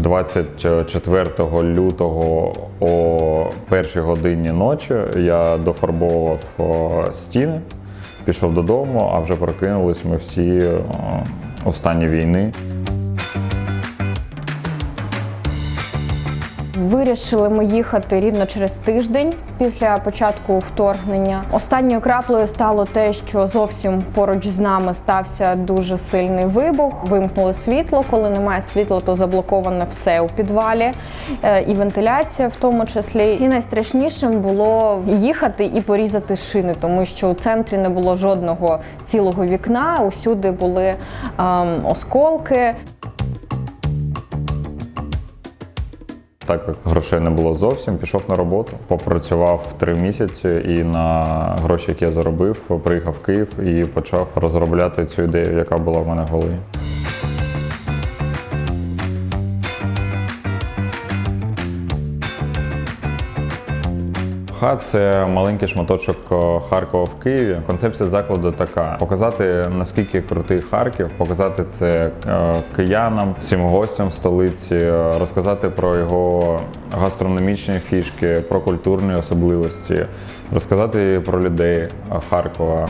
24 лютого о першій годині ночі я дофарбовував стіни, пішов додому, а вже прокинулись ми всі останні війни. Вирішили ми їхати рівно через тиждень після початку вторгнення. Останньою краплею стало те, що зовсім поруч з нами стався дуже сильний вибух. Вимкнули світло. Коли немає світла, то заблоковане все у підвалі, е, і вентиляція в тому числі. І найстрашнішим було їхати і порізати шини, тому що у центрі не було жодного цілого вікна. Усюди були ем, осколки. Так як грошей не було зовсім, пішов на роботу, попрацював три місяці і на гроші, які я заробив, приїхав в Київ і почав розробляти цю ідею, яка була в мене в голові. ХА це маленький шматочок Харкова в Києві. Концепція закладу така: показати наскільки крутий Харків, показати це е, киянам, всім гостям столиці, е, розказати про його гастрономічні фішки, про культурні особливості, розказати про людей е, Харкова.